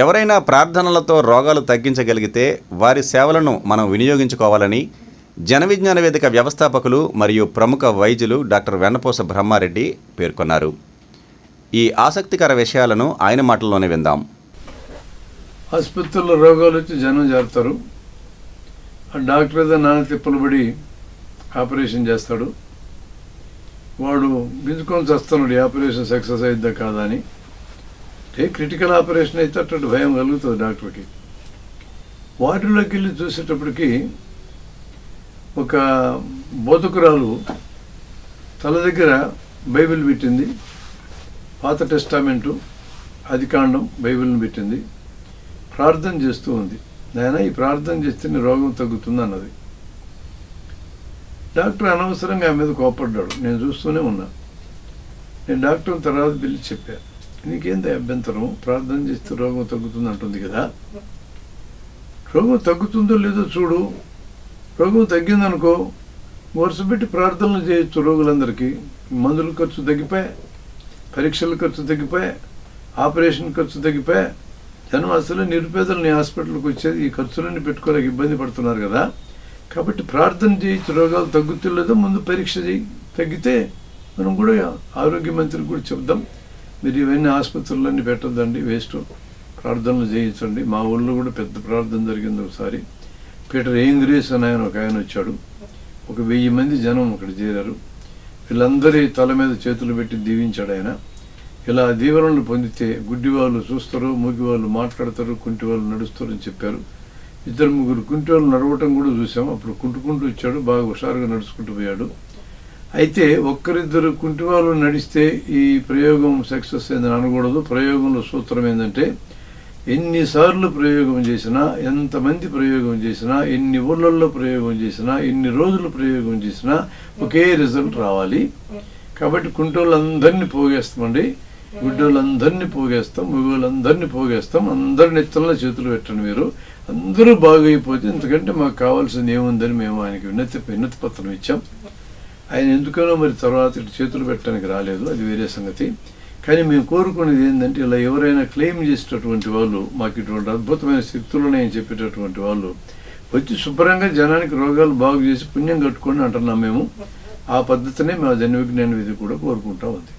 ఎవరైనా ప్రార్థనలతో రోగాలు తగ్గించగలిగితే వారి సేవలను మనం వినియోగించుకోవాలని జనవిజ్ఞాన వేదిక వ్యవస్థాపకులు మరియు ప్రముఖ వైద్యులు డాక్టర్ వెన్నపూస బ్రహ్మారెడ్డి పేర్కొన్నారు. ఈ ఆసక్తికర విషయాలను ఆయన మాటల్లోనే విందాం. ఆసుపత్రుల్లో రోగాలు వచ్చి జనం చేరుతారు డాక్టర్ ఏదో నాన్న తిప్పలు పడి ఆపరేషన్ చేస్తాడు. వాడు గింజుకొని చేస్తున్నాడు ఆపరేషన్ సక్సెస్ అయిద్దా కాదా అని. అంటే క్రిటికల్ ఆపరేషన్ అయితే అటువంటి భయం కలుగుతుంది డాక్టర్కి. వాటిలోకి వెళ్ళి చూసేటప్పటికి ఒక బోధకురాలు తల దగ్గర బైబిల్ పెట్టింది. పాత టెస్టామెంటు అధికాండం బైబిల్ని పెట్టింది. ప్రార్థన చేస్తూ ఉంది. నాయన ఈ ప్రార్థన చేస్తే నీ రోగం తగ్గుతుంది అన్నది డాక్టర్ అనవసరంగా ఆమె మీద కోపడ్డాడు. నేను చూస్తూనే ఉన్నా. నేను డాక్టర్ తర్వాత పిలిచి చెప్పాను నీకేంత అభ్యంతరం ప్రార్థన చేస్తే రోగం తగ్గుతుంది అంటుంది కదా. రోగం తగ్గుతుందో లేదో చూడు. రోగం తగ్గిందనుకో వరుస పెట్టి ప్రార్థనలు చేయొచ్చు రోగులందరికీ. మందుల ఖర్చు తగ్గిపోయి పరీక్షల ఖర్చు తగ్గిపోయి ఆపరేషన్ ఖర్చు తగ్గిపోయి. జనం అసలు నిరుపేదలు నీ హాస్పిటల్కి వచ్చేది ఈ ఖర్చులన్నీ పెట్టుకోలేక ఇబ్బంది పడుతున్నారు కదా. కాబట్టి ప్రార్థన చేయొచ్చు రోగాలు తగ్గుతులేదో ముందు పరీక్ష చేయి. తగ్గితే మనం కూడా ఆరోగ్య మంత్రికి కూడా చెప్దాం. మీరు ఇవన్నీ ఆసుపత్రులన్నీ పెట్టొద్దండి వేస్ట్. ప్రార్థనలు చేయించండి. మా ఊళ్ళో కూడా పెద్ద ప్రార్థన జరిగింది ఒకసారి. పీటర్ ఏంగ్రేస్ అని ఆయన ఒక ఆయన వచ్చాడు. ఒక వెయ్యి మంది జనం అక్కడ చేరారు. వీళ్ళందరి తల మీద చేతులు పెట్టి దీవించాడు ఆయన. ఇలా దీవెనలు పొందితే గుడ్డి వాళ్ళు చూస్తారు మూగి వాళ్ళు మాట్లాడతారు కుంటి వాళ్ళు నడుస్తారు అని చెప్పారు. ఇద్దరు ముగ్గురు కుంటి వాళ్ళు నడవటం కూడా చూసాం. అప్పుడు కుంటుకుంటూ వచ్చాడు. బాగా హుషారుగా నడుచుకుంటూ పోయాడు. అయితే ఒక్కరిద్దరు కుంటి వాళ్ళు నడిస్తే ఈ ప్రయోగం సక్సెస్ అయిందని అనకూడదు. ప్రయోగంలో సూత్రం ఏంటంటే ఎన్నిసార్లు ప్రయోగం చేసినా ఎంతమంది ప్రయోగం చేసినా ఎన్ని ఊళ్ళల్లో ప్రయోగం చేసినా ఎన్ని రోజులు ప్రయోగం చేసినా ఒకే రిజల్ట్ రావాలి. కాబట్టి కుంటోళ్ళందరినీ పోగేస్తామండి. గుడ్డోళ్ళందరినీ పోగేస్తాం మగవాళ్ళందరినీ పోగేస్తాం. అందరి నెత్తల్లో చేతులు పెట్టండి మీరు. అందరూ బాగైపోతే ఎందుకంటే మాకు కావాల్సింది ఏముందని మేము ఆయనకి విన్నతి విన్నతి పత్రం ఇచ్చాం. ఆయన ఎందుకనో మరి తర్వాత ఇటు చేతులు పెట్టడానికి రాలేదు అది వేరే సంగతి. కానీ మేము కోరుకునేది ఏంటంటే ఇలా ఎవరైనా క్లెయిమ్ చేసేటటువంటి వాళ్ళు మాకు ఇటువంటి అద్భుతమైన శక్తులు ఉన్నాయని చెప్పేటటువంటి వాళ్ళు వచ్చి శుభ్రంగా జనానికి రోగాలు బాగు చేసి పుణ్యం కట్టుకొని అంటున్నాం మేము. ఆ పద్ధతినే మా జన్మ విజ్ఞాన విధి కూడా కోరుకుంటా ఉంది.